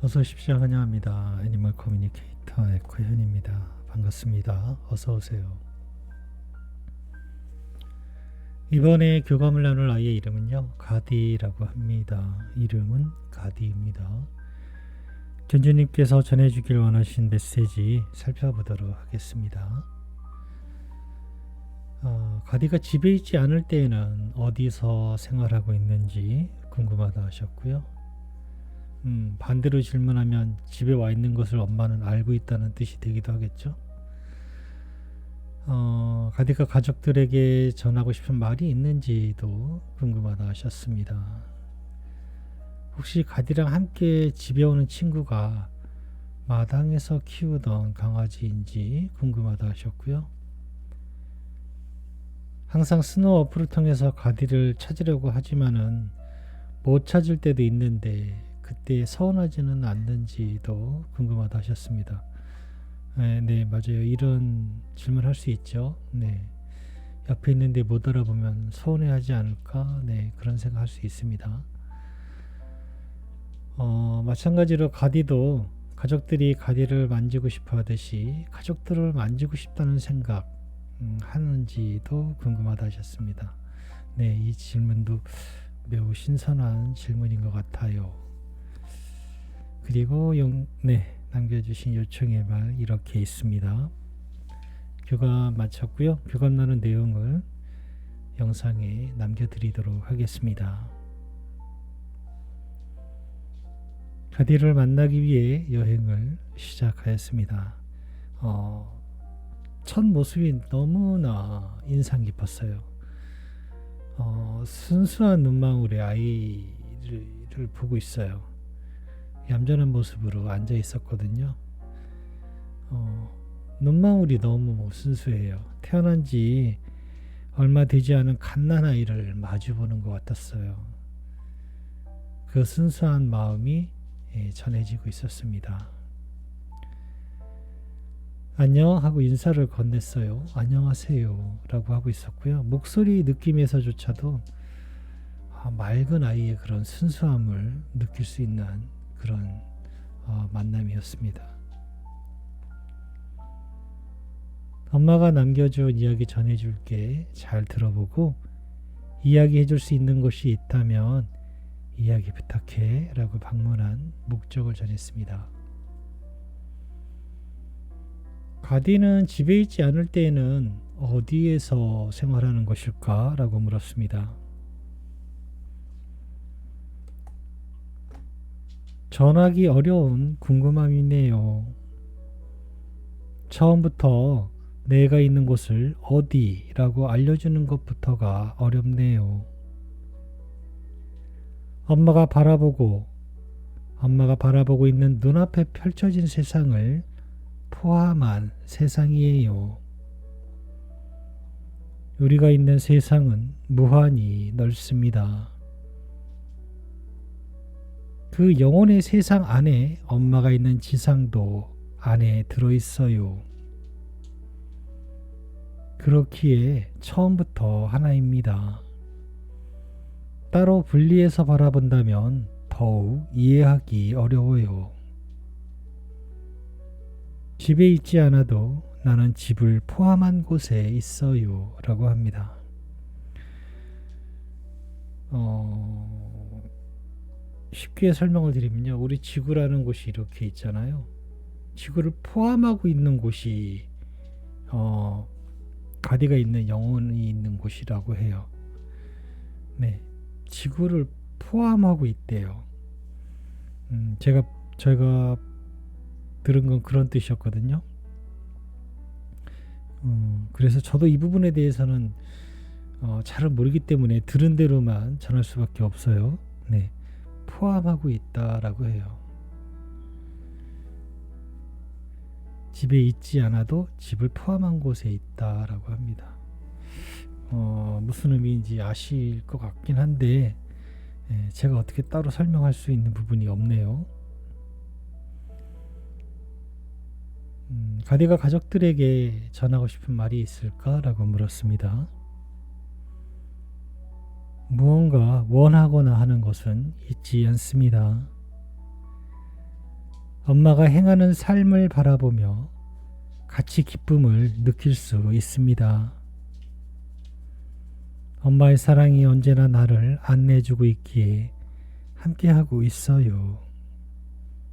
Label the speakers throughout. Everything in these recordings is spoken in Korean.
Speaker 1: 어서 오십시오. 환영합니다. 애니멀 커뮤니케이터 에코현입니다. 반갑습니다. 어서 오세요. 이번에 교감을 나눌 아이의 이름은요. 가디라고 합니다. 이름은 가디입니다. 견주님께서 전해주길 원하신 메시지 살펴보도록 하겠습니다. 어, 가디가 집에 있지 않을 때에는 어디서 생활하고 있는지 궁금하다 하셨고요. 음, 반대로 질문하면 집에 와 있는 것을 엄마는 알고 있다는 뜻이 되기도 하겠죠. 어, 가디가 가족들에게 전하고 싶은 말이 있는지도 궁금하다 하셨습니다. 혹시 가디랑 함께 집에 오는 친구가 마당에서 키우던 강아지인지 궁금하다 하셨고요. 항상 스노우 어플을 통해서 가디를 찾으려고 하지만은 못 찾을 때도 있는데 그때 서운하지는 않는지도 궁금하다 하셨습니다. 네, 네, 맞아요. 이런 질문 할 수 있죠. 네. 옆에 있는데 못 알아보면 서운해하지 않을까? 네, 그런 생각 할 수 있습니다. 어, 마찬가지로 가디도 가족들이 가디를 만지고 싶어 하듯이 가족들을 만지고 싶다는 생각 음, 하는지도 궁금하다 하셨습니다. 네, 이 질문도 매우 신선한 질문인 것 같아요. 그리고 용, 네, 남겨주신 요청의 말 이렇게 있습니다. 교감 마쳤고요. 교감 나눈 내용을 영상에 남겨드리도록 하겠습니다. 가디를 만나기 위해 여행을 시작하였습니다. 어, 첫 모습이 너무나 인상 깊었어요. 어, 순수한 눈망울의 아이를 보고 있어요. 얌전한 모습으로 앉아 있었거든요. 어, 눈망울이 너무 순수해요. 태어난 지 얼마 되지 않은 갓난아이를 마주보는 것 같았어요. 그 순수한 마음이 예, 전해지고 있었습니다. 안녕 하고 인사를 건넸어요. 안녕하세요 라고 하고 있었고요. 목소리 느낌에서조차도 아, 맑은 아이의 그런 순수함을 느낄 수 있는 만남이었습니다. 엄마가 남겨준 이야기 전해줄게. 잘 들어보고 이야기해줄 수 있는 곳이 있다면 이야기 부탁해. 라고 방문한 목적을 전했습니다. 가디는 집에 있지 않을 때에는 어디에서 생활하는 것일까? 라고 물었습니다. 전하기 어려운 궁금함이네요. 처음부터 내가 있는 곳을 어디라고 알려주는 것부터가 어렵네요. 엄마가 바라보고 엄마가 바라보고 있는 눈앞에 펼쳐진 세상을 포함한 세상이에요. 우리가 있는 세상은 무한히 넓습니다. 그 영혼의 세상 안에 엄마가 있는 지상도 안에 들어있어요. 그렇기에 처음부터 하나입니다. 따로 분리해서 바라본다면 더욱 이해하기 어려워요. 집에 있지 않아도 나는 집을 포함한 곳에 있어요. 라고 합니다. 어, 쉽게 설명을 드리면요. 우리 지구라는 곳이 이렇게 있잖아요. 지구를 포함하고 있는 곳이, 어, 가디가 있는 영혼이 있는 곳이라고 해요. 네. 지구를 포함하고 있대요. 음, 제가, 제가 들은 건 그런 뜻이었거든요. 음, 그래서 저도 이 부분에 대해서는 어, 잘은 모르기 때문에 들은 대로만 전할 수밖에 없어요. 네, 포함하고 있다라고 해요. 집에 있지 않아도 집을 포함한 곳에 있다라고 합니다. 어, 무슨 의미인지 아실 것 같긴 한데 예, 제가 어떻게 따로 설명할 수 있는 부분이 없네요. 음, 가디가 가족들에게 전하고 싶은 말이 있을까라고 물었습니다. 무언가 원하거나 하는 것은 있지 않습니다. 엄마가 행하는 삶을 바라보며 같이 기쁨을 느낄 수 있습니다. 엄마의 사랑이 언제나 나를 안내해주고 있기에 함께하고 있어요.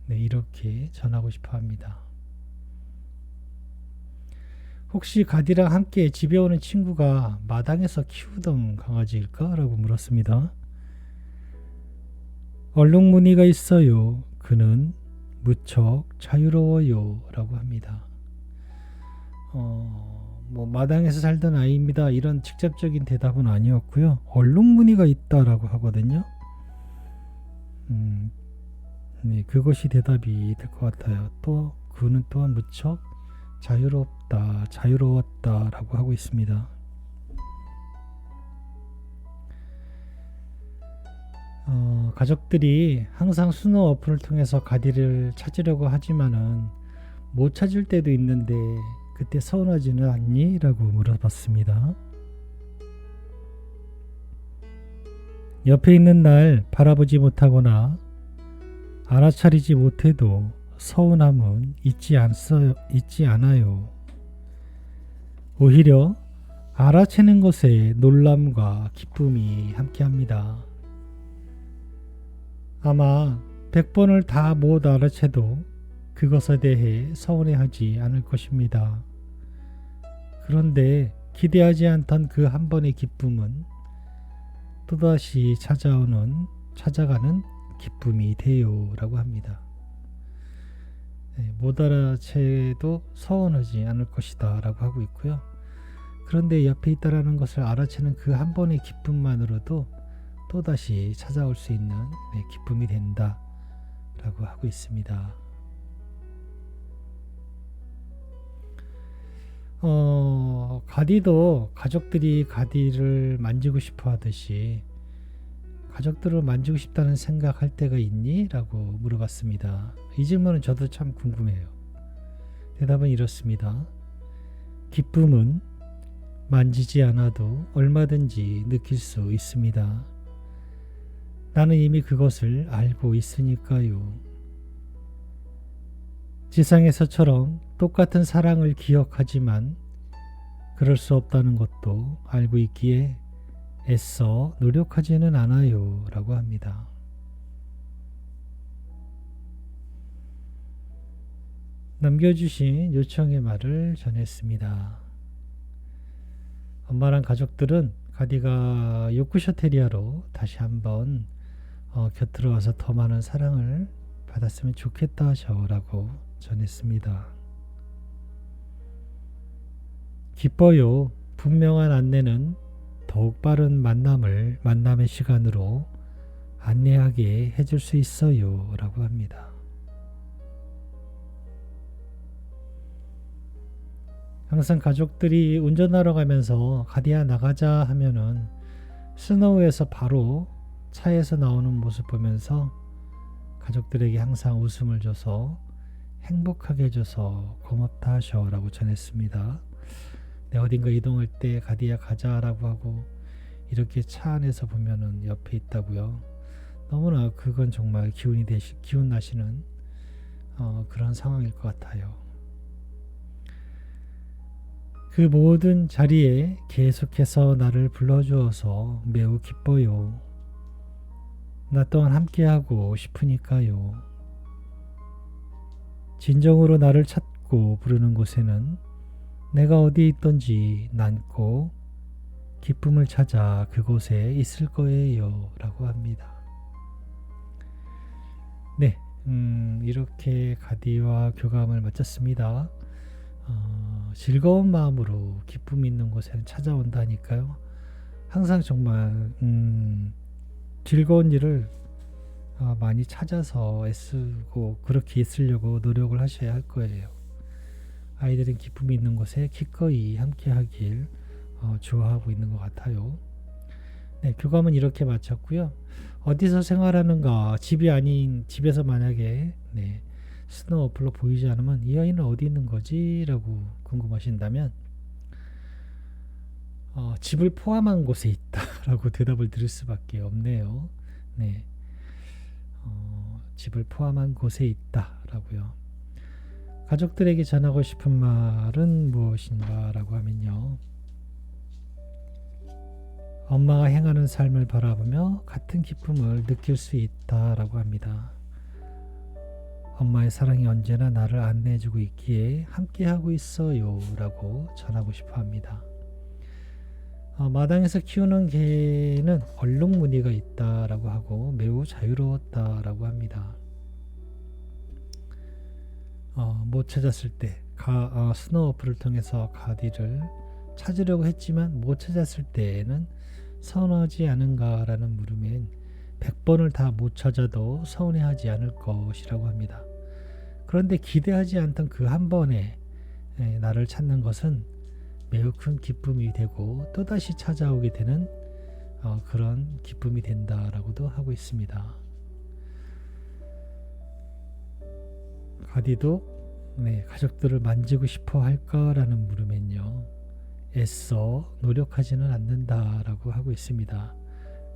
Speaker 1: 네, 이렇게 전하고 싶어 합니다. 혹시 가디랑 함께 집에 오는 친구가 마당에서 키우던 강아지일까? 라고 물었습니다. 얼룩무늬가 있어요. 그는 무척 자유로워요. 라고 합니다. 어, 뭐, 마당에서 살던 아이입니다. 이런 직접적인 대답은 아니었고요. 얼룩무늬가 있다라고 하거든요. 음, 네, 그것이 대답이 될 것 같아요. 또, 그는 또한 무척 자유롭다, 자유로웠다 라고 하고 있습니다. 어, 가족들이 항상 수노 어플을 통해서 가디를 찾으려고 하지만은 못 찾을 때도 있는데 그때 서운하지는 않니? 라고 물어봤습니다. 옆에 있는 날 바라보지 못하거나 알아차리지 못해도 서운함은 있지, 않어요, 있지 않아요. 오히려 알아채는 것에 놀람과 기쁨이 함께합니다. 아마 100번을 다 못 알아채도 그것에 대해 서운해하지 않을 것입니다. 그런데 기대하지 않던 그 한 번의 기쁨은 또다시 찾아오는 찾아가는 기쁨이 돼요 라고 합니다. 네, 못 알아채도 서운하지 않을 것이다 라고 하고 있고요. 그런데 옆에 있다라는 것을 알아채는 그 한 번의 기쁨만으로도 또다시 찾아올 수 있는 네, 기쁨이 된다 라고 하고 있습니다. 어, 가디도 가족들이 가디를 만지고 싶어 하듯이 가족들을 만지고 싶다는 생각할 때가 있니? 라고 물어봤습니다. 이 질문은 저도 참 궁금해요. 대답은 이렇습니다. 기쁨은 만지지 않아도 얼마든지 느낄 수 있습니다. 나는 이미 그것을 알고 있으니까요. 지상에서처럼 똑같은 사랑을 기억하지만 그럴 수 없다는 것도 알고 있기에 애써 노력하지는 않아요. 라고 합니다. 남겨주신 요청의 말을 전했습니다. 엄마랑 가족들은 가디가 요크셔 테리아로 다시 한번 어, 곁으로 와서 더 많은 사랑을 받았으면 좋겠다 하셔라고 전했습니다. 기뻐요. 분명한 안내는 더욱 빠른 만남을 만남의 시간으로 안내하게 해줄 수 있어요. 라고 합니다. 항상 가족들이 운전하러 가면서 가디야 나가자 하면은 스노우에서 바로 차에서 나오는 모습 보면서 가족들에게 항상 웃음을 줘서 행복하게 해줘서 고맙다 하셔 라고 전했습니다. 네, 어딘가 이동할 때 가디야 가자라고 하고 이렇게 차 안에서 보면은 옆에 있다고요. 너무나 그건 정말 기운이 되시 기운 나시는 어, 그런 상황일 것 같아요. 그 모든 자리에 계속해서 나를 불러주어서 매우 기뻐요. 나 또한 함께하고 싶으니까요. 진정으로 나를 찾고 부르는 곳에는 내가 어디에 있던지 난꼭 기쁨을 찾아 그곳에 있을 거예요. 라고 합니다. 네, 음, 이렇게 가디와 교감을 마쳤습니다. 어, 즐거운 마음으로 기쁨 있는 곳에는 찾아온다니까요. 항상 정말 음, 즐거운 일을 어, 많이 찾아서 애쓰고 그렇게 있으려고 노력을 하셔야 할 거예요. 아이들은 기쁨이 있는 곳에 기꺼이 함께하길 어, 좋아하고 있는 것 같아요. 네, 교감은 이렇게 마쳤고요. 어디서 생활하는가 집이 아닌 집에서 만약에 네, 스노우 어플로 보이지 않으면 이 아이는 어디 있는 거지? 라고 궁금하신다면 어, 집을 포함한 곳에 있다라고 대답을 드릴 수밖에 없네요. 네, 어, 집을 포함한 곳에 있다 라고요. 가족들에게 전하고 싶은 말은 무엇인가 라고 하면요. 엄마가 행하는 삶을 바라보며 같은 기쁨을 느낄 수 있다라고 합니다. 엄마의 사랑이 언제나 나를 안내해주고 있기에 함께하고 있어요 라고 전하고 싶어 합니다. 어, 마당에서 키우는 개는 얼룩무늬가 있다라고 하고 매우 자유로웠다라고 합니다. 어, 못 찾았을 때 가, 어, 스노우 어플을 통해서 가디를 찾으려고 했지만 못 찾았을 때에는 서운하지 않은가라는 물음엔 100번을 다 못 찾아도 서운해하지 않을 것이라고 합니다. 그런데 기대하지 않던 그 한 번에 에, 나를 찾는 것은 매우 큰 기쁨이 되고 또다시 찾아오게 되는 어, 그런 기쁨이 된다라고도 하고 있습니다. 가디도 네, 가족들을 만지고 싶어 할까라는 물음엔요. 애써 노력하지는 않는다라고 하고 있습니다.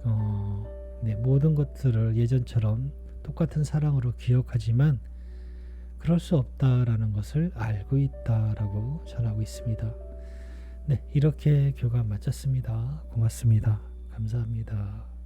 Speaker 1: 어, 네, 모든 것들을 예전처럼 똑같은 사랑으로 기억하지만 그럴 수 없다라는 것을 알고 있다라고 전하고 있습니다. 네, 이렇게 교감 마쳤습니다. 고맙습니다. 감사합니다.